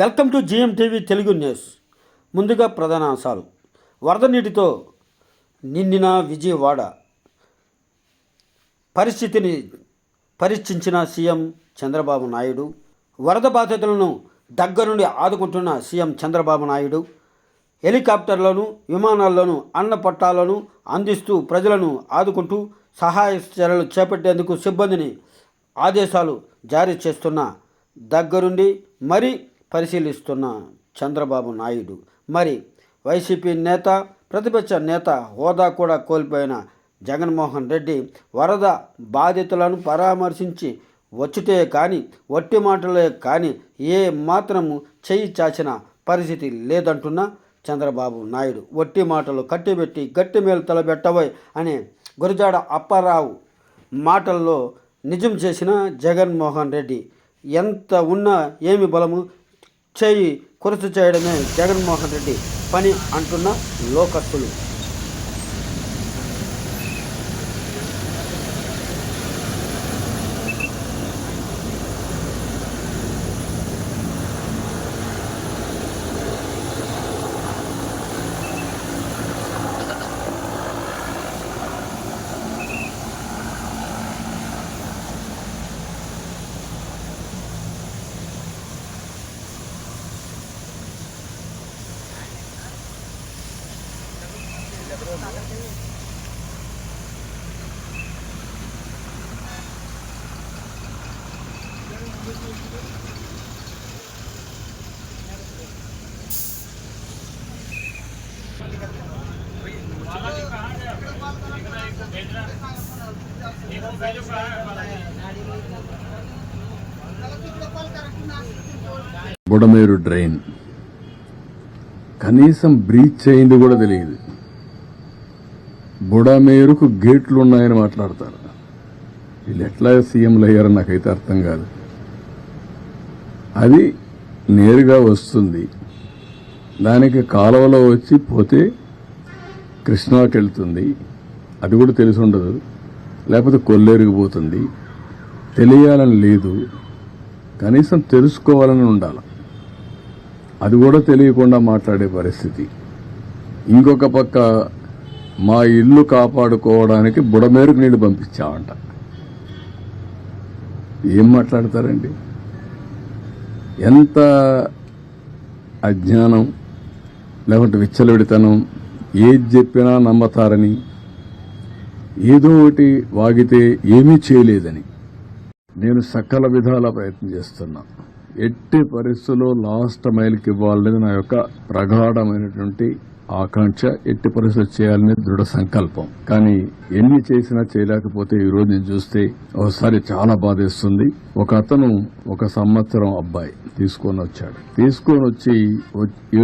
Welcome to GM TV Telugu news. ముందుగా ప్రధాన అంశాలు. వరద నీటితో నిండిన విజయవాడ పరిస్థితిని పరీక్షించిన సీఎం చంద్రబాబు నాయుడు వరద బాధితులను దగ్గర నుండి ఆదుకుంటున్న సీఎం చంద్రబాబు నాయుడు హెలికాప్టర్లను విమానాల్లోనూ అన్న పట్టాలను అందిస్తూ ప్రజలను ఆదుకుంటూ సహాయ చర్యలు చేపట్టేందుకు సిబ్బందిని ఆదేశాలు జారీ చేస్తున్న దగ్గరుండి మరీ పరిశీలిస్తున్న చంద్రబాబు నాయుడు. మరి వైసీపీ నేత ప్రతిపక్ష నేత హోదా కూడా కోల్పోయిన జగన్మోహన్ రెడ్డి వరద బాధితులను పరామర్శించి వచ్చుటే కానీ వట్టి మాటలే కానీ ఏ మాత్రము చేయి చాచిన పరిస్థితి లేదంటున్న చంద్రబాబు నాయుడు. వట్టి మాటలు కట్టిబెట్టి గట్టి మేలు తలబెట్టబోయ్ అనే గురజాడ అప్పారావు మాటల్లో నిజం చేసిన జగన్మోహన్ రెడ్డి ఎంత ఉన్నా ఏమి బలము చేయి కొరత చేయడమే జగన్మోహన్ రెడ్డి పని అంటున్న లోకస్తులు. బుడమేరు డ్రైన్. కనీసం బ్రీచ్ అయింది కూడా తెలియదు. బుడమేరుకు గేట్లు ఉన్నాయని మాట్లాడతారు. వీళ్ళు ఎట్లా సీఎంలు అయ్యారో నాకైతే అర్థం కాదు. అది నేరుగా వస్తుంది. దానికి కాలువలో వచ్చి పోతే కృష్ణాకి వెళ్తుంది. అది కూడా తెలిసి ఉండదు. లేకపోతే కొల్లేరిగిపోతుంది తెలియాలని లేదు. కనీసం తెలుసుకోవాలని ఉండాలి. అది కూడా తెలియకుండా మాట్లాడే పరిస్థితి. ఇంకొక పక్క మా ఇల్లు కాపాడుకోవడానికి బుడమేరుకు నీళ్ళు పంపించామంట ఏం మాట్లాడతారండి? ఎంత అజ్ఞానం లేకుంటే విచ్చలవిడితనం ఏది చెప్పినా నమ్మతారని ఏదో ఒకటి వాగితే ఏమీ చేయలేదని నేను సకల విధాల ప్రయత్నం చేస్తున్నా. ఎట్టి పరిస్థితుల్లో లాస్ట్ మైల్కి ఇవ్వాలనేది నా యొక్క ప్రగాఢమైనటువంటి ఆకాంక్ష ఎట్టి పరిస్థితి చేయాలనే దృఢ సంకల్పం. కానీ ఎన్ని చేసినా చేయలేకపోతే ఈ రోజు చూస్తే ఒకసారి చాలా బాధేస్తుంది. ఒక అతను ఒక సంవత్సరం అబ్బాయి తీసుకొని వచ్చాడు. తీసుకొని వచ్చి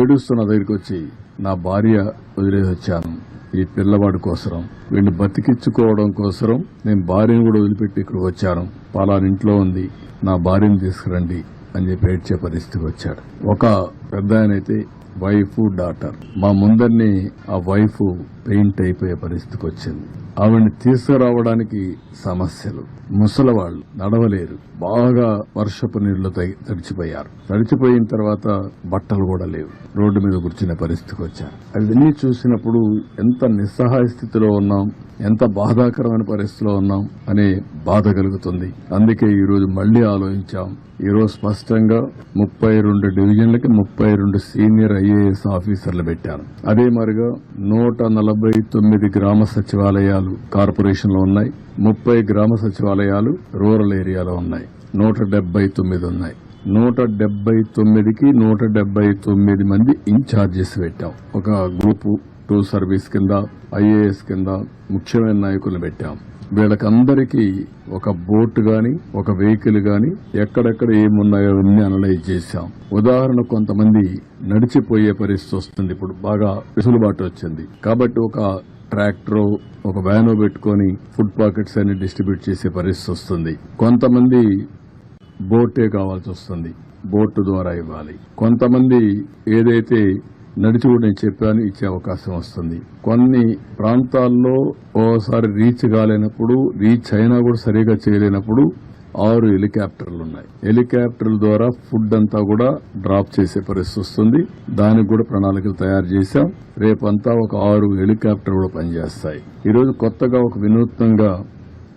ఏడుస్తున్న దగ్గరికి వచ్చి నా భార్య వదిలేసి వచ్చాను. ఈ పిల్లవాడి కోసరం. వీడిని బతికించుకోవడం కోసరం. నేను భార్యను కూడా వదిలిపెట్టి ఇక్కడికి వచ్చాను. పలానింట్లో ఉంది. నా భార్యను తీసుకురండి అని చెప్పి ఏడ్చే పరిస్థితికి వచ్చాడు. ఒక పెద్ద ఆయన అయితే వైఫ్ డాటర్. మా ముందరిని ఆ వైఫ్ పెయింట్ అయిపోయే పరిస్థితికి వచ్చింది. ఆవిడ్ని తీసుకురావడానికి సమస్యలు. ముసలవాళ్ళు నడవలేరు. బాగా వర్షపు నీళ్ళు తగి- తడిచిపోయారు. తడిచిపోయిన తర్వాత బట్టలు కూడా లేవు. రోడ్డు మీద కూర్చునే పరిస్థితికి వచ్చారు. అవన్నీ చూసినప్పుడు ఎంత నిస్సహాయ స్థితిలో ఉన్నాం ఎంత బాధాకరమైన పరిస్థితిలో ఉన్నాం అనే బాధ కలుగుతుంది. అందుకే ఈరోజు మళ్ళీ ఆలోచించాం. ఈరోజు స్పష్టంగా ముప్పై రెండు డివిజన్లకి ముప్పై రెండు సీనియర్ ఐఏఎస్ ఆఫీసర్లు పెట్టారు అదే మరిగా నూట నలభై తొమ్మిది గ్రామ సచివాలయాలు కార్పొరేషన్లో ఉన్నాయి. ముప్పై గ్రామ సచివాలయాలు రూరల్ ఏరియాలో ఉన్నాయి. నూట డెబ్బై తొమ్మిది ఉన్నాయి. నూట డెబ్బై తొమ్మిదికి నూట డెబ్బై తొమ్మిది మంది ఇన్ఛార్జెస్ పెట్టాం. ఒక గ్రూపు టూ సర్వీస్ కింద ఐఏఎస్ కింద ముఖ్యమైన నాయకులు పెట్టాం. వీళ్ళకందరికీ ఒక బోట్ గాని ఒక వెహికల్ గాని ఎక్కడెక్కడ ఏమున్నాయో అన్ని అనలైజ్ చేశాం. ఉదాహరణ కొంతమంది నడిచిపోయే పరిస్థితి వస్తుంది. ఇప్పుడు బాగా వెసులుబాటు వచ్చింది. కాబట్టి ఒక ట్రాక్టర్ ఒక వ్యానో పెట్టుకొని ఫుడ్ పాకెట్స్ అన్ని డిస్ట్రిబ్యూట్ చేసే పరిస్థితి వస్తుంది. కొంతమంది బోటే కావాల్సి వస్తుంది. బోటు ద్వారా ఇవ్వాలి. కొంతమంది ఏదైతే నడిచి కూడా నేను చెప్పాను ఇచ్చే అవకాశం వస్తుంది. కొన్ని ప్రాంతాల్లో ఓసారి రీచ్ కాలేనప్పుడు రీచ్ అయినా కూడా సరిగా చేయలేనప్పుడు ఆరు హెలికాప్టర్లు ఉన్నాయి. హెలికాప్టర్ల ద్వారా ఫుడ్ అంతా కూడా డ్రాప్ చేసే పరిస్థితి వస్తుంది. దానికి కూడా ప్రణాళికలు తయారు చేశాం. రేపంతా ఒక ఆరు హెలికాప్టర్ కూడా పనిచేస్తాయి. ఈరోజు కొత్తగా ఒక వినూత్నంగా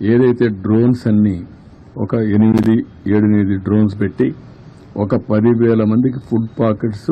ఏదైతే డ్రోన్స్ అన్ని ఒక ఎనిమిది ఏడెనిమిది డ్రోన్స్ పెట్టి ఒక పదివేల మందికి ఫుడ్ పాకెట్స్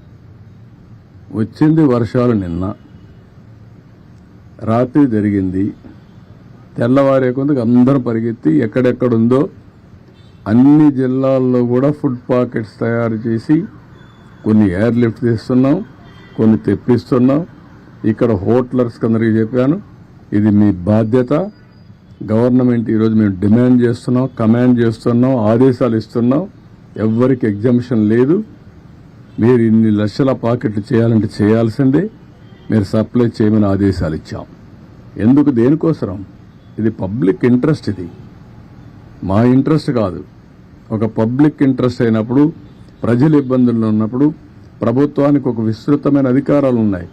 వచ్చింది వర్షాలు నిన్న. రాత్రి జరిగింది. తెల్లవారే కొందకు అందరూ పరిగెత్తి ఎక్కడెక్కడుందో అన్ని జిల్లాల్లో కూడా ఫుడ్ పాకెట్స్ తయారు చేసి కొన్ని ఎయిర్ లిఫ్ట్ తీస్తున్నాం కొన్ని తెప్పిస్తున్నాం. ఇక్కడ హోటలర్స్ అందరికీ చెప్పాను ఇది మీ బాధ్యత. గవర్నమెంట్ ఈరోజు మేము డిమాండ్ చేస్తున్నాం కమాండ్ చేస్తున్నాం ఆదేశాలు ఇస్తున్నాం. ఎవ్వరికి ఎగ్జామ్షన్ లేదు. మీరు ఇన్ని లక్షల పాకెట్లు చేయాలంటే చేయాల్సిందే. మీరు సప్లై చేయమని ఆదేశాలు ఇచ్చాం. ఎందుకు దేనికోసరం? ఇది పబ్లిక్ ఇంట్రెస్ట్ ఇది. మా ఇంట్రెస్ట్ కాదు. ఒక పబ్లిక్ ఇంట్రెస్ట్ అయినప్పుడు ప్రజలు ఇబ్బందుల్లో ఉన్నప్పుడు ప్రభుత్వానికి ఒక విస్తృతమైన అధికారాలు ఉన్నాయి.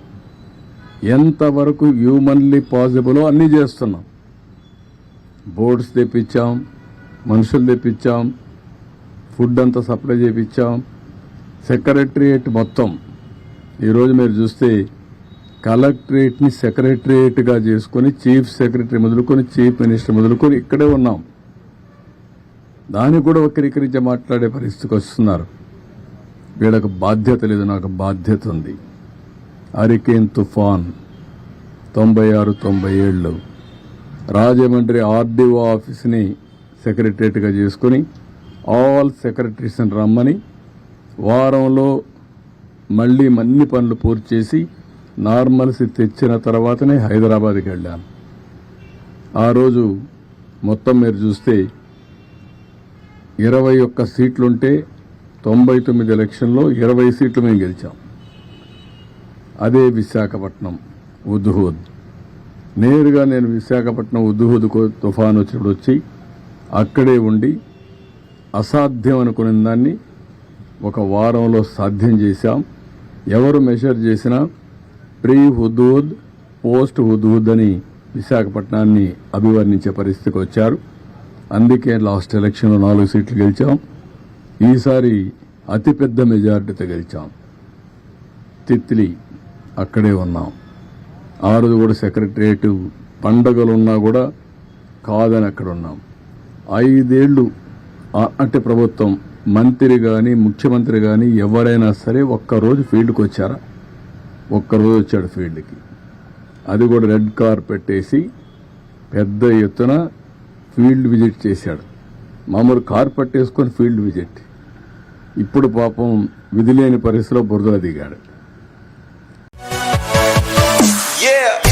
ఎంతవరకు హ్యూమన్లీ పాసిబులో అన్నీ చేస్తున్నాం. బోర్డ్స్ తెప్పించాం మనుషులు తెప్పించాం ఫుడ్ అంతా సప్లై చేపించాం సెక్రటరియేట్ మొత్తం. ఈరోజు మీరు చూస్తే కలెక్టరేట్ని సెక్రటరియేట్గా చేసుకొని చీఫ్ సెక్రటరీ మొదలుకొని చీఫ్ మినిస్టర్ మొదలుకొని ఇక్కడే ఉన్నాం. దాన్ని కూడా వక్రీకరించి మాట్లాడే పరిస్థితికి వస్తున్నారు. వీళ్ళకు బాధ్యత లేదు నాకు బాధ్యత ఉంది. హరికేన్ తుఫాన్ తొంభై ఆరు తొంభై ఏళ్ళు. రాజమండ్రి ఆర్డీఓ ఆఫీస్ని సెక్రటరియట్గా చేసుకుని ఆల్ సెక్రటరీస్ని రమ్మని వారంలో మళ్ళీ మన్ని పనులు పూర్తి చేసి నార్మల్సీ తెచ్చిన తర్వాతనే హైదరాబాద్కి వెళ్ళాను. ఆ రోజు మొత్తం మీరు చూస్తే ఇరవై ఒక్క సీట్లుంటే తొంభై తొమ్మిది ఎలక్షన్లో ఇరవై సీట్లు మేము గెలిచాం. అదే విశాఖపట్నం ఉద్హూద్. నేరుగా నేను విశాఖపట్నం ఉద్హూద్ తుఫాన్ వచ్చినప్పుడు వచ్చి అక్కడే ఉండి అసాధ్యం అనుకునే దాన్ని ఒక వారంలో సాధ్యం చేశాం. ఎవరు మెషర్ చేసినా ప్రీ హుదూద్ పోస్ట్ హుదూద్ అని విశాఖపట్నాన్ని అభివర్ణించే పరిస్థితికి వచ్చారు. అందుకే లాస్ట్ ఎలక్షన్లో నాలుగు సీట్లు గెలిచాం. ఈసారి అతిపెద్ద మెజార్టీతో గెలిచాం. తిత్లీ అక్కడే ఉన్నాం. ఆ రోజు కూడా సెక్రటరియట్ పండగలున్నా కూడా కాదని అక్కడ ఉన్నాం. ఐదేళ్ళు అట్టి ప్రభుత్వం మంత్రి కానీ ముఖ్యమంత్రి కానీ ఎవరైనా సరే ఒక్కరోజు ఫీల్డ్కి వచ్చారా? ఒక్కరోజు వచ్చాడు ఫీల్డ్కి. అది కూడా రెడ్ కార్ పెట్టేసి పెద్ద ఎత్తున ఫీల్డ్ విజిట్ చేశాడు. మామూలు కార్ పట్టేసుకొని ఫీల్డ్ విజిట్. ఇప్పుడు పాపం విధి లేని పరిస్థితిలో బురదలో దిగాడు. Yeah.